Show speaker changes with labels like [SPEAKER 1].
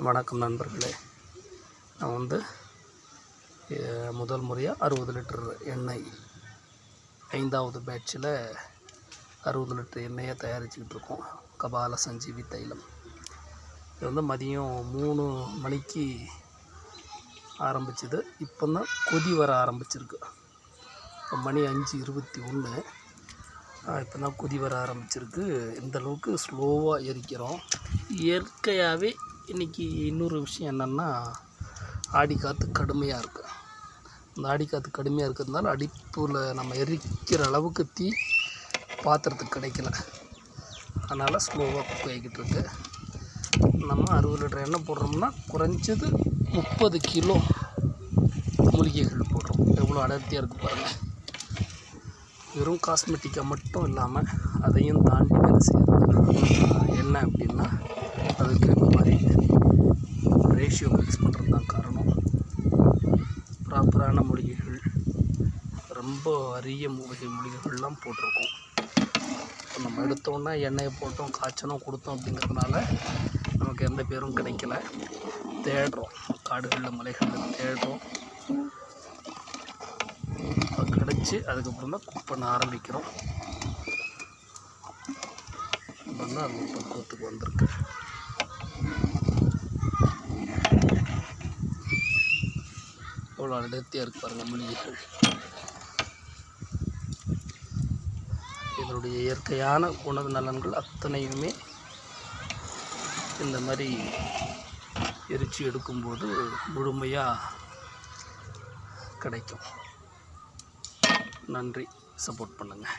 [SPEAKER 1] வணக்கம் நண்பர்களே. நான் வந்து முதல் முறையாக அறுபது லிட்டர் எண்ணெய் ஐந்தாவது பேட்சில் அறுபது லிட்டர் எண்ணெயை தயாரிச்சுக்கிட்டு இருக்கோம். கபால சஞ்சீவி தைலம். இது வந்து மதியம் மூணு மணிக்கு ஆரம்பிச்சது. இப்போ தான் கொதி வர ஆரம்பிச்சிருக்கு. இப்போ மணி அஞ்சு இருபத்தி ஒன்று இப்போ தான் கொதி வர ஆரம்பிச்சிருக்கு. இந்த அளவுக்கு ஸ்லோவாக எரிக்கிறோம். இயற்கையாகவே இன்றைக்கி இன்னொரு விஷயம் என்னென்னா ஆடி காற்று கடுமையாக இருக்குது இந்த ஆடி காற்று கடுமையாக இருக்கிறதுனால அடிப்பில் நம்ம எரிக்கிற அளவுக்கு தீ பாத்திரத்துக்கு கிடைக்கல. அதனால் ஸ்லோவாக குக் ஆகிக்கிட்டு இருக்கு. நம்ம அறுபது லிட்டர் எண்ணெய் போடுறோம்னா குறைஞ்சது முப்பது கிலோ மூலிகைகள் போடுறோம். எவ்வளோ அடர்த்தியாக இருக்குது பாருங்கள் வெறும் காஸ்மெட்டிக்காக மட்டும் இல்லாமல் அதையும் தாண்டி வேலை செய்கிறது என்ன அப்படின்னு அதுக்கு இந்த மாதிரி ரேஷியோ மிக்ஸ் பண்ணுறது தான் காரணம் ப்ராப்பரான மூலிகைகள் ரொம்ப அரிய மூலிகை மூலிகைகள்லாம் போட்டிருக்கோம். இப்போ நம்ம எடுத்தோன்னா எண்ணெயை போட்டோம் காய்ச்சணும் கொடுத்தோம் அப்படிங்கிறதுனால நமக்கு எந்த பேரும் கிடைக்கல. தேடுறோம் காடுகளில் மலைகளில் தேடுறோம். அது கிடச்சி அதுக்கப்புறம் தான் குக் பண்ண ஆரம்பிக்கிறோம். இப்போ தான் அது பக்குவத்துக்கு வந்திருக்கு. எவ்வளோ அடர்த்தியாக இருக்கு பாருங்கள் மூலிகைகள் இதனுடைய இயற்கையான உணவு நலன்கள் அத்தனையுமே இந்த மாதிரி எரிச்சு எடுக்கும்போது முழுமையாக கிடைக்கும். நன்றி. சப்போர்ட் பண்ணுங்கள்